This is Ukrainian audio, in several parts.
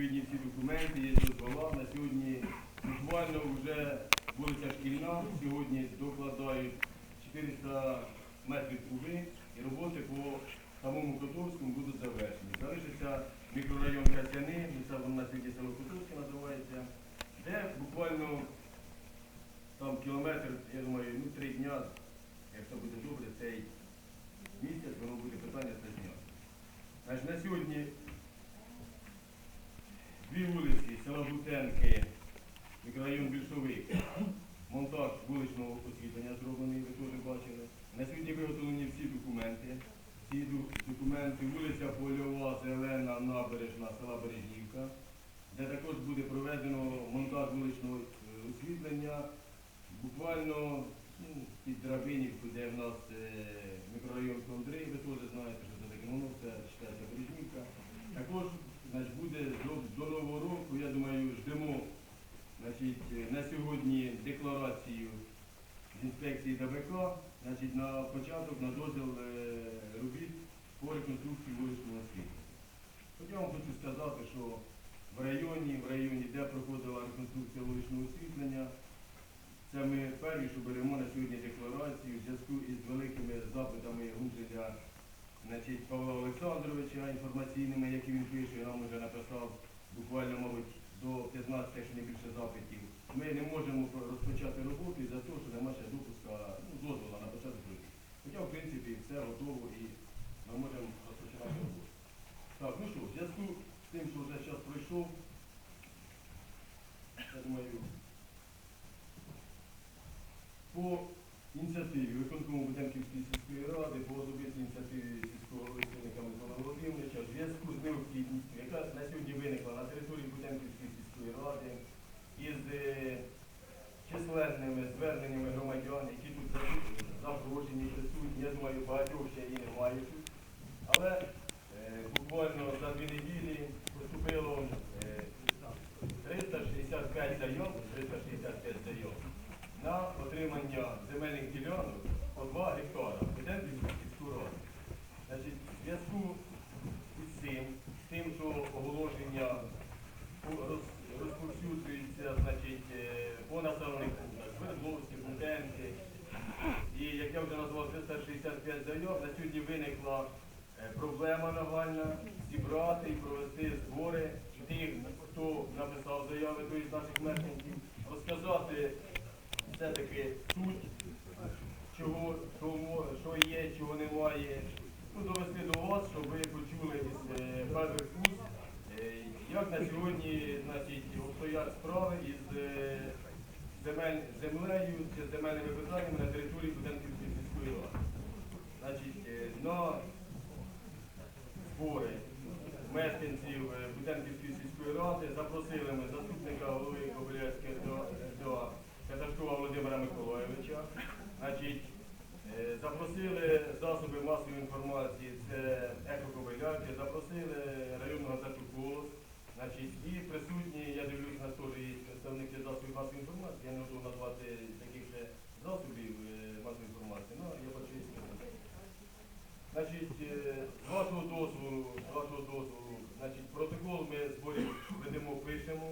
відповідні всі документи, є дозвола. На сьогодні буквально вже вулиця Шкільна, сьогодні докладають 400 метрів труби і роботи по самому Котовському будуть завершені. Залишиться мікрорайон Касяни, ну, це воно на сьогодні село Котовське називається, де буквально там кілометр, я думаю, ну три дня, якщо буде добре, цей місяць, воно буде питання це зняти. Значить, на сьогодні дві вулиці, села Бутенки, мікрорайон Більшовик, вуличного освітлення зроблений, ви теж бачили. На сьогодні виготовлені всі документи. Ці документи, вулиця Польова, Зелена, Набережна, села Бережнівка, де також буде проведено монтаж вуличного е, освітлення. Буквально ну, під Драбинівку, де в нас е, мікрорайон Кондрий, ви теж знаєте, що це таке, ну це читається Бережнівка. Також значить, буде до, до Нового року, я думаю, ждемо значить, е, на сьогодні декларацію інспекції ДБК значить, на початок, на дозвіл е, робіт по реконструкції вуличного освітлення. От я вам хочу сказати, що в районі, в районі, де проходила реконструкція вуличного освітлення, це ми перві, що беремо на сьогодні декларацію в зв'язку із великими запитами Гуджеля значить, Павла Олександровича інформаційними, які він пише, нам вже написав буквально, мабуть, до 15, якщо не більше запитів. Ми не можемо розпочати роботу із-за того, що немає допуска, ну, дозволу на початок робіт. Хоча, в принципі, все готово і ми можемо розпочинати роботу. Так, ну що, в зв'язку з тим, що вже час пройшов, я думаю, по ініціативі виконкому Буденківської сільської ради, по особистій ініціативі сільського голови Синника Микола Володимировича, в зв'язку з необхідністю, яка на сьогодні виникла на території Буденківської сільської ради, із е, численними зверненнями громадян, які тут за- запрошені, присутні, я думаю, багатьох ще і немає тут. Але е, буквально за дві неділі поступило е, 365 заяв, 365 заяв на отримання земельних ділянок по 2 гектара. Підемо сільську раду. Значить, в зв'язку із цим, з тим, що оголошення по- роз- розповсюджується значить, е, по населених пунктах, Свердловські, Бутенки. І як я вже назвав 365 заяв, на сьогодні виникла е, проблема нагальна зібрати і провести збори тих, хто написав заяви, тобто з наших мешканців, розказати все-таки суть, чого, чого, що є, чого немає. Ну, довести до вас, щоб ви почули із е, перших уст, е, як на сьогодні значить, обстоять справи із е, земель, землею з земельними питаннями на території Буденківської сільської ради. Значить, е, на збори мешканців е, Буденківської сільської ради запросили ми заступника голови Кобилянської РДА Каташкова Володимира Миколайовича. Значить, е, запросили засоби масової інформації, це Еко-Кобиляки, запросили районну газету «Голос». Значить, і присутні, я дивлюсь, у нас теж є представники засобів масової інформації, я не можу назвати таких ще засобів е, масової інформації, ну, я бачу, є представники. Значить, е, з вашого дозволу, з вашого дозволу, значить, протокол ми зборів ведемо, пишемо.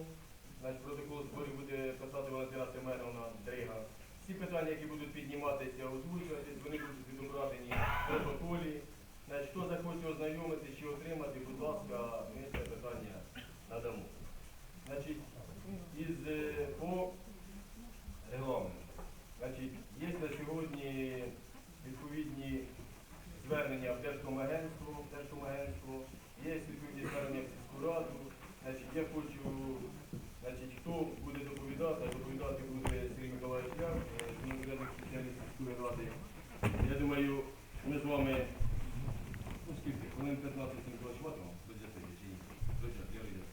Значить, протокол зборів буде писати Валентина Семеновна Дрига. Всі питання, які будуть підніматися, озвучуватись, вони будуть відображені в протоколі. Значить, хто захоче ознайомитися чи отримати, будь ласка, ми це питання надамо. Значить, із е, по регламенту. Значить, є на сьогодні відповідні звернення в Держкомагентство, в Держкомагентство, є відповідні звернення в сільську раду. Значить, я хочу, значить, хто буде доповідати, а доповідати буде Сергій Миколаївич Яр, комунікаційний спеціаліст сільської ради. Я думаю, ми з вами, ну скільки, хвилин 15 Миколаївич матимо, чи ні? Друзі, я Ігор,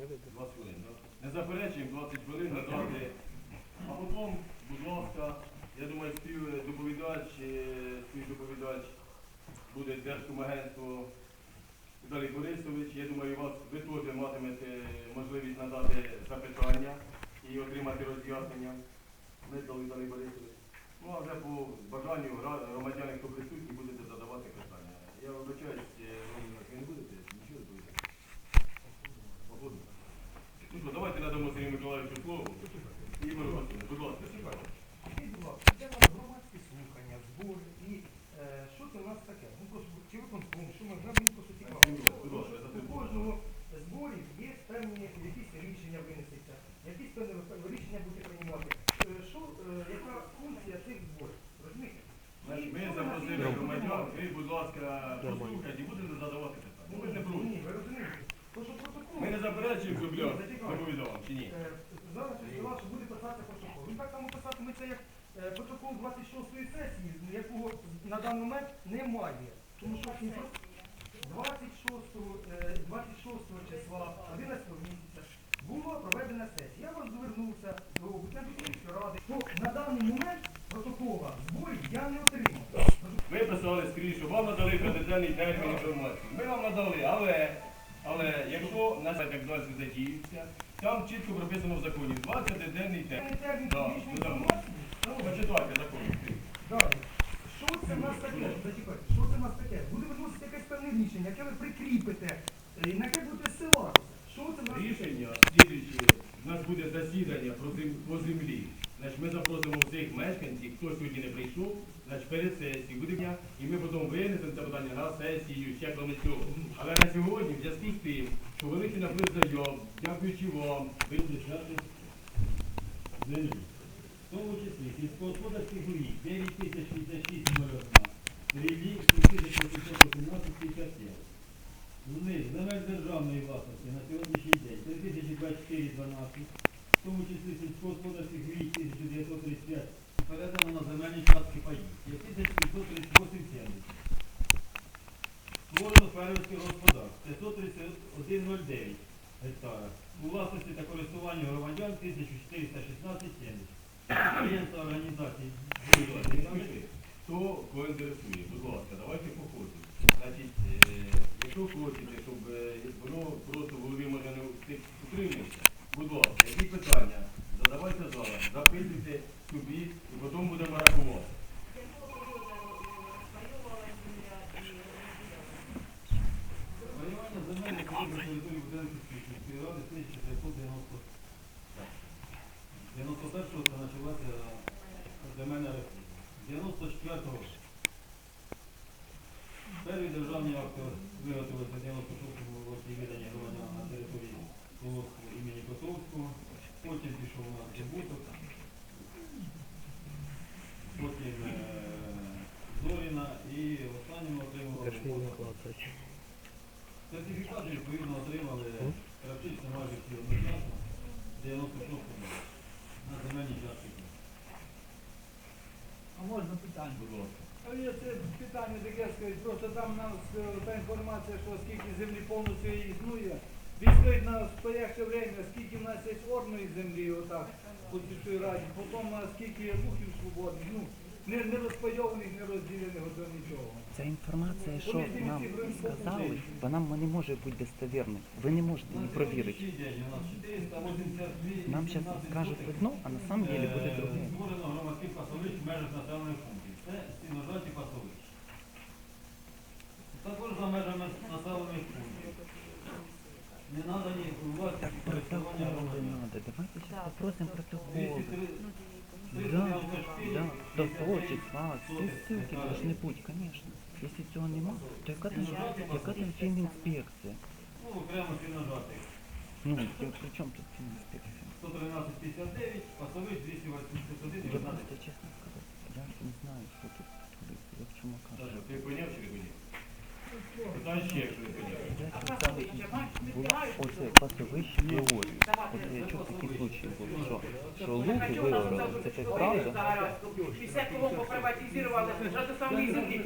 20? 20 хвилин, так? Не заперечуємо 20 хвилин надати. А потім, будь ласка, я думаю, співдоповідач, е, співдоповідач буде Держкомагентство Віталій Борисович. Я думаю, вас ви теж матимете можливість надати запитання і отримати роз'яснення. Віталій Віталій Борисович. Ну а вже по бажанню громадяни, хто присутні, будете задавати питання. Я вибачаюсь, е, ви не будете нічого доповідати? батьку слово. І ми. Будь ласка. Скажіть, будь громадські слухання, збори і е, що це у нас таке? Ну просто чи виконком, що ми вже мені просто цікаво. Будь ласка, за У кожного зборів є певні якісь рішення винесеться, якісь певні рішення буде приймати. Е, Що, е, яка функція цих зборів? Розумієте? Ми запросили громадян, ви, будь ласка, послухайте і будете задавати питання. Ну, Ви не проти. Ні, ви розумієте. То, що протокол... Ми не заперечуємо, щоб я доповідав вам, чи ні? Е, Зараз я сказав, що буде писати протокол. Він так само писати ми це як протокол 26-ї сесії, якого на даний момент немає. Тому що інфо- 26, е, 26 числа 11 місяця була проведена сесія. Я вас звернувся до Бутенківської ради. То на даний момент протокола зборів я не отримав. Ви писали скрізь, що вам надали п'ятиденний термін інформації. Ми вам надали, але, але якщо на сайт як далі задіються, там чітко прописано в законі 20-денний термін. Термін Да, ну, там. ну, Почитайте закон. Далі. Що це в нас таке? Зачекайте, що це в нас таке? Буде виносити якесь певне рішення, яке ви прикріпите, е, на яке будете ссилатися. Що це в нас таке? Рішення слідуюче, у нас буде засідання про зем- по землі. Значить, ми запросимо всіх мешканців, хто сьогодні не прийшов, значить, перед сесією буде і ми потім винесемо це питання на сесію, ще кроме цього. Але на сьогодні, в зв'язку з тим, що великий наплив зайом, дякуючи вам, визначати землі. В тому числі сільськогосподарських угідь 9066 рілі 6818 З них земель державної власності на сьогоднішній день 302412, в тому числі сільськогосподарських угідь 1935 передано на земельні частки паїв. Є 1538 Створено фермерських господарств 531,09 гектара. У власності та користуванні громадян 1416 70. Агентства організацій. Напиши, Хто кого інтересує, будь ласка, давайте по ходу. Значить, е, якщо хочете, щоб е, воно просто в голові може не встиг утриматися, будь ласка, які питання задавайте зараз, запитуйте собі і потім будемо рахувати. Воювання земельних ділянок на території Буденківської сільської ради 1990 91-го це почалася земельна реформа. 94-го перші державні акти виготовилися 96-му році видання громадян на території Колоського імені Котовського. Потім пішов у нас прибуток. Потім е, Зоріна і в останньому отримували Сертифікати відповідно отримали практично майже всі одночасно 96-му на земельній частці. А можна питання? Будь ласка. А є це питання таке сказать, просто там у нас е, та інформація, що скільки землі повністю існує. Відкрить на стояще время, скільки в нас є орної землі, отак, по цій раді, потім а, скільки лухів свободних, ну, не, не розпайованих, не розділених до нічого. Ця інформація, що нам сказали, вона не може бути достовірною. Ви не можете її провірити. сьогоднішній день у нас 482 Нам зараз скажуть одно, а на самом деле буде друге. Створено громадських пасовищ в межах населених пунктів. Це стіножаті пасовища. Також за межами населених пунктів. Не і Протокол не надо. Давайте сейчас попросим протокол. 203 Да, да, до того числа, всі ссылки должны бути, конечно. Якщо цього нема, то яка там, яка там фінінспекція? Ну, окремо стіножатих. Ну, я- при чому тут фінінспекція? 113,59, пасовищ 281, Я 19. просто чесно сказати, я не знаю, що тут я в чому кажу. Саша, ти поняв чи не поняв? Оце пасовище виорі. От я чув такі случаї були, що, що луки виорали, це так правда? Після того поприватизували, що до самої землі,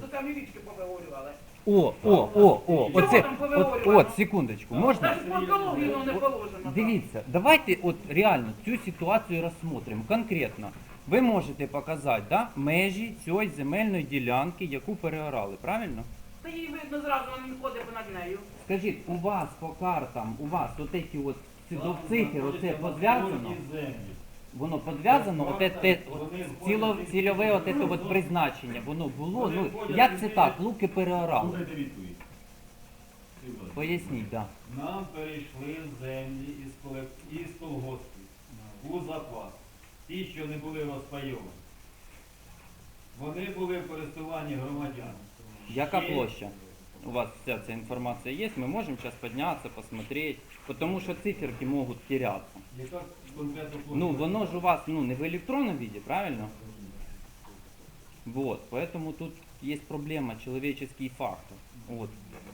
до самої річки повиворювали. О, о, о, о, оце, от, от, секундочку, можна? Навіть по екології воно не положено. Дивіться, давайте от реально цю ситуацію розсмотримо конкретно. Ви можете показати да, межі цієї земельної ділянки, яку переорали, правильно? Та їй видно зразу, вона не ходить понад нею. Скажіть, у вас по картам, у вас от ці от ці оце подв'язано? Воно подв'язано, оте те ціло, цільове оте те от призначення, воно було. Ну як це так? Луки переорали. Слухайте відповідь. Поясніть, так. Нам перейшли землі із, колек- із колгоспів. у запас. Ті, що не були розпайовані. Вони були в користуванні громадян. Яка Ще- площа? У вас вся ця інформація є, ми можемо зараз піднятися, посмотреть, тому що циферки можуть терятися. Яка конкретно площа? Ну, воно ж у вас ну, не в электронном виде, правильно? Вот, поэтому тут есть проблема, человеческий фактор. Вот,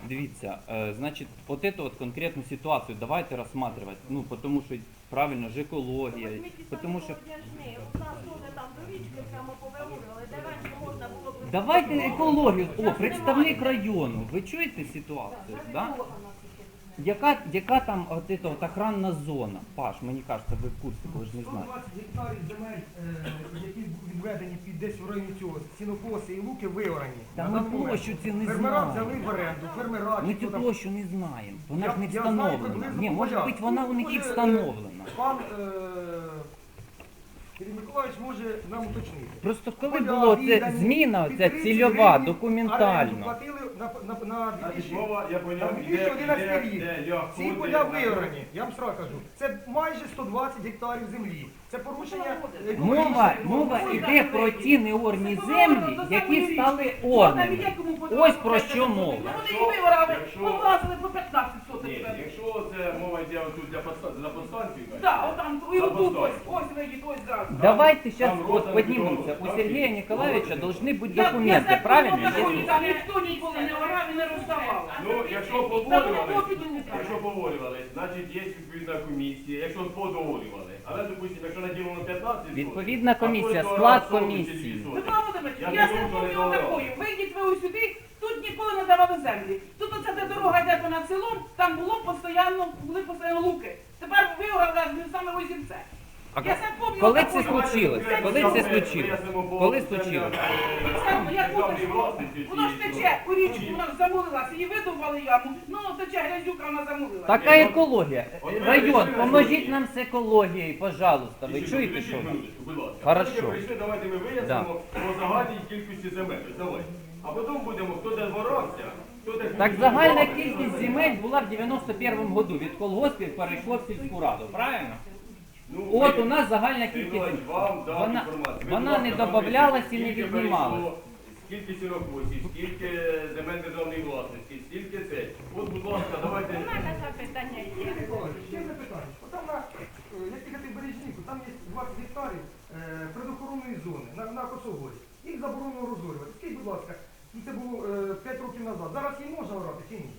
дивіться, е, значить, от эту от конкретну ситуацію давайте розсматривати, ну, тому що правильно ж екологія, тому що... Давайте екологію, о, представник району, ви чуєте ситуацію, да? Яка, яка там от эта от охранна зона? Паш, мені кажется, ви в курсі, ви ж не знаєте. 120 гектарів земель, е, які відведені під десь в районі цього сінокоси і луки виорані. Та ми площу ці не Фермера знаємо. взяли в оренду, фермера. Ми чи цю хто там. площу не знаємо. Вона ж не я знаю встановлена. приблизно Ні, може бути вона у них і Може, е, встановлена. Пан е, Сергій Миколаївич може нам уточнити. Просто коли було це зміна, ця цільова, документально. оренду платили на, на, на Значить, 2000 мова, я на поняв, іде, 2011 іде, рік. іде, Ці поля на- виорані, я вам сразу кажу, це майже 120 гектарів землі. Це порушення Мова, мова йде про ті неорні землі, які стали орними. Ось про що мова. Вони їх виворали, Якщо- повлазили по 15 сотень. Якщо це мова йде отут для подста- Так, отам, і отут ось, ось виїдь, ось. Давайте зараз Там от роздані піднімемося. У договори. Сергія Ніколаєвича повинні бути Я- я документи, правильно? думала, Є- Там ніхто ніколи не орав і не роздавав. Ну, якщо Та якщо поволювали, значить є відповідна комісія, якщо подоволювали. Але, допустимо, якщо наділено 15 сотень, Відповідна а комісія, хтось склад орав 40 чи комісії. 2. Петро Володимирович, Я я не що не такою. Вийдіть ви ось сюди, тут ніколи не давали землі. Тут оце де дорога йде понад селом, там було постійно, були постійно луки. Тепер виорали саме озірце. А Я це Коли це случилось? Коли це случилось? Коли случилось? Воно ж, воно ж тече у річку, воно ж замулилася, її видували яму, ну тече грязюка, вона замулила. Така екологія. Район, поможіть нам з екологією, пожалуйста. Ви чуєте, що? будь ласка. Хорошо. Прийшли, давайте ми вияснимо по загальній кількості земель. Ось Давайте. А потім будемо, хто де ворався, хто де... Так загальна кількість земель була в 91-му году. Від колгоспів перейшло в сільську раду, правильно? Ну, От у нас загальна кількість. Вона, вона не ласка, додавалась і не перейшло, Скільки сінокосів, скільки земель державної власності, скільки це. От, будь ласка, давайте... У мене запитання є. Ще запитання. Там на, е, як їхати в Бережніку, там є 20 гектарів е, природоохоронної зони на, на Косогорі. Їх заборонено розорювати. Скажіть, будь ласка, ну, це було е, 5 років назад. Зараз її можна орати чи ні?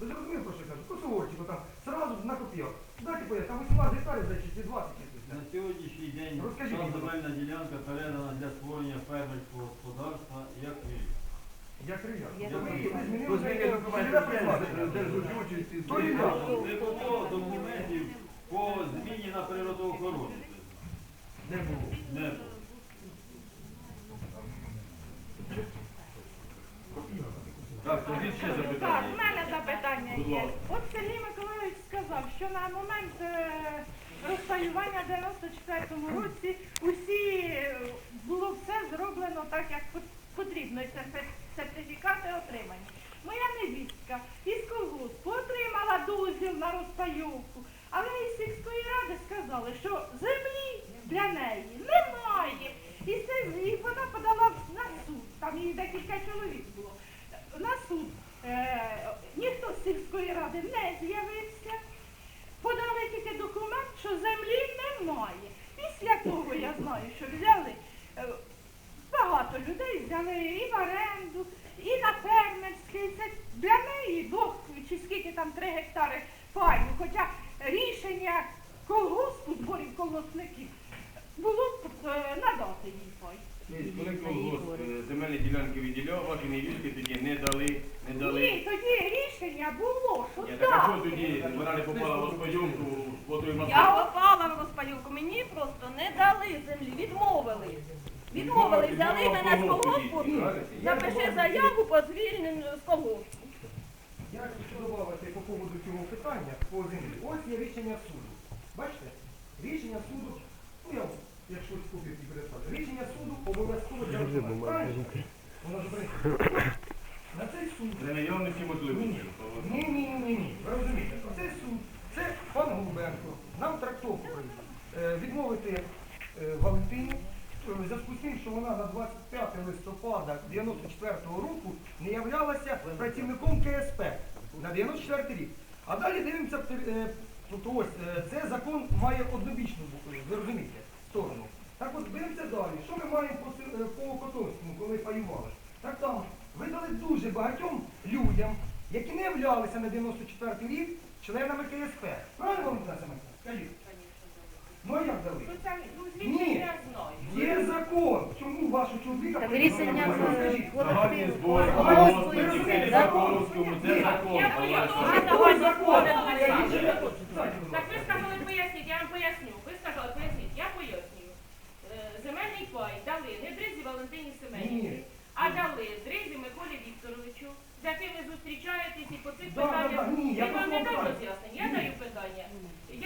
Ви зрозуміли, про що я кажу? Косогорчику там, сразу на коп'ях. Дайте поясню, там 18 гектарів, значить, чи 20 якось. На сьогоднішній день Розкажіть, ця будь земельна ділянка передана для створення фермерського господарства як рік. Як рия. Як Ви- рия. ви змінили Ви змінили цільове документи. призначення. То. Не було документів по зміні на природоохорону. Не було. Не було. Так, скажіть ще Так, запитання. в мене запитання Будь є. ласка. От Сергій Миколаївич сказав, що на момент е, розпаювання в 94-му році усі е, було все зроблено так, як пот- потрібно, і сертифі- сертифікати отримані. Моя невістка із колгоспу отримала дозвіл на розпайовку, але із сільської ради сказали, що землі для неї немає. І, це, і вона подала на суд, там її декілька чоловік на суд е, ніхто з сільської ради не з'явився. Подали тільки документ, що землі немає. Після того я знаю, що взяли е, багато людей взяли і в оренду, і на фермерський. Це для неї двох чи скільки там три гектари паю. Хоча рішення колгоспу, зборів колгоспників, було е, надати їй пай. Коли колгосп е, земельні ділянки виділяв, ваші невістки тоді не дали, не дали. Ні, тоді рішення було, що Ні, так а що дати. тоді вона не попала в розпайовку по той Я попала в розпайовку, мені просто не дали землі, відмовили. Відмовили, взяли мене з колгоспу, запиши заяву по звільненню з колгоспу. Я хочу додати по поводу цього питання по землі. Ось є рішення суду. Бачите? Рішення суду, ну я якщо купити і перестати. Рішення суду обов'язково для Воно ж брехня. На цей суд. Для мільйонників Ні, ні, ні, ні, ні. Ви розумієте, цей суд, це пан Голубенко, нам трактовку е, відмовити е, Валентині е, в зв'язку з тим, що вона на 25 листопада 94-го року не являлася працівником КСП на 94 рік. А далі дивимося, е, ось, е, це закон має однобічну букву, ви розумієте сторону. Так от дивимося далі. Що ми маємо по, е, по Котовському, коли паювали? Так там видали дуже багатьом людям, які не являлися на 94 рік членами КСП. Правильно, Валентина Семенівна? Скажіть. Ну а як дали? Ну, це, ну, Ні. Є закон. Чому вашого чоловіка Так рішення Скажіть. Загальні збори, ви це це закон. Це- закон? Олександр. Закон. Так ви сказали поясніть, я вам поясню. Ви сказали поясніть, я пояснюю. Е, Земельний пай дали не Дризі Валентині Семенівні, а дали Дризі Миколі Вікторовичу, з яким ви зустрічаєтесь і по цих Да, да, питаннях. да, ні, я Він вам не дав кажу. роз'яснення, я даю питання.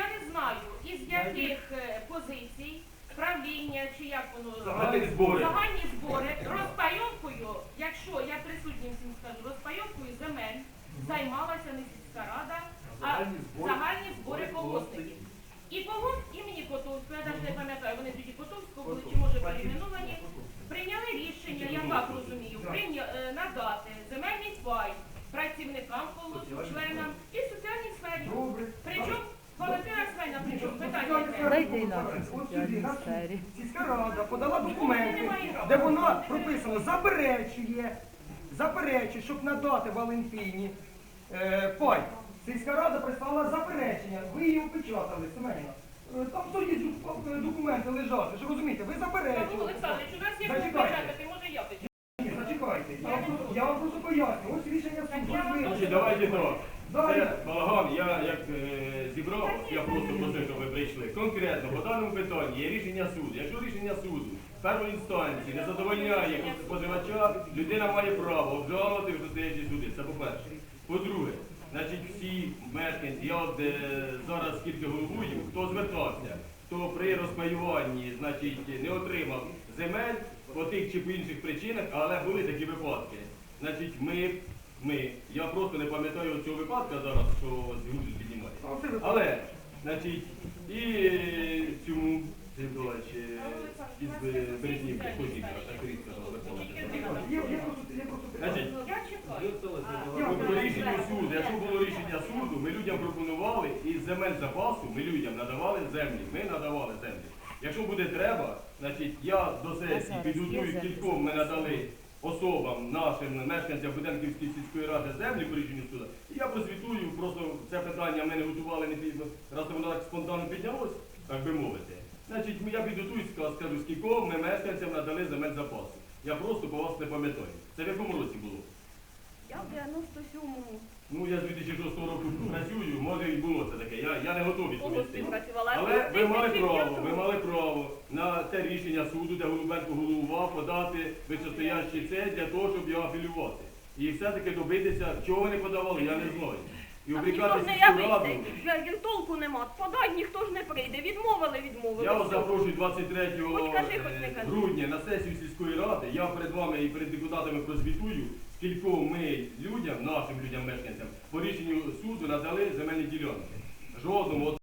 Я не знаю, із яких е, позицій, правління чи як воно Загальні збори. Загальні збори. Розпайовкою, якщо я присутнім всім скажу, розпайовкою земель займалася не сільська рада, а загальні збори. колгоспників. І колгосп імені Котовського, я навіть не пам'ятаю, вони тоді Котовського були, чи може перейменовані, прийняли рішення, я так розумію, прийня, е, надати земельний пай працівникам колгоспу, членам і соціальній сфері. Добре. Причому Валентина Свайна, причому питання. Дайте соціальній сфері. Сільська рада подала документи, де вона прописано заперечує, заперечує, щоб надати Валентині е, пай. Сільська рада прислала заперечення, ви її опечатали, Семенівна. Е, Там суді ду- е, документи лежать, ви розумієте, ви Павло заперечували. Олександрович, у нас є Зачекайте. печатати, може я печатаю. Ні, зачекайте, я вам просто- я вам просто поясню, ось рішення суду. вам давайте так. Далі. Це балаган, я як е, зібрав, я просто просив, щоб ви прийшли. Конкретно по даному питанні є рішення суду. Якщо рішення суду першої інстанції не задовольняє споживача, людина має право обжалувати в стоячі суди. Це по-перше. По-друге, значить всі мешканці, я от е, зараз скільки головую, хто звертався, хто при розпаюванні значить, не отримав земель по тих чи по інших причинах, але були такі випадки. Значить, ми, ми, я просто не пам'ятаю цього випадка зараз, що з Google піднімає. А оце ви- Але, значить, і цьому Сергій Миколаївич, із Березнівки, так рідко Є, є просто, є просто Значить, Я чекаю. От по рішенню суду, якщо було рішення суду, ми людям пропонували із земель запасу, ми людям надавали землі, ми надавали землі. Якщо буде треба, значить я до сесії підготую кільком ми надали особам, нашим мешканцям Буденківської сільської ради землі по рішенню суду. І я прозвітую, просто це питання ми не готували, не раз воно так спонтанно піднялось, так би мовити. Значить, я підготую, ска- скажу, скільком ми мешканцям надали земель запасу. Я просто по вас не пам'ятаю. Це в якому році було? Я в 97-му Ну, я з 2006 року працюю, може і було це таке. Я, я не готовий відповісти. Але ви мали право, ви мали право на те рішення суду, де Голубенко головував, подати вищостоящий це для того, щоб його афілювати. І все-таки добитися, чого ви не подавали, я не знаю. І обрікати сільську раду. явиться, толку нема. Подай, ніхто ж не прийде. Відмовили, відмовили. Я вас запрошую 23 Хоч кажи, хоч не е, кажи. грудня на сесію сільської ради. Я перед вами і перед депутатами прозвітую, скільки ми людям, нашим людям, мешканцям, по рішенню суду надали земельні ділянки. Жодному,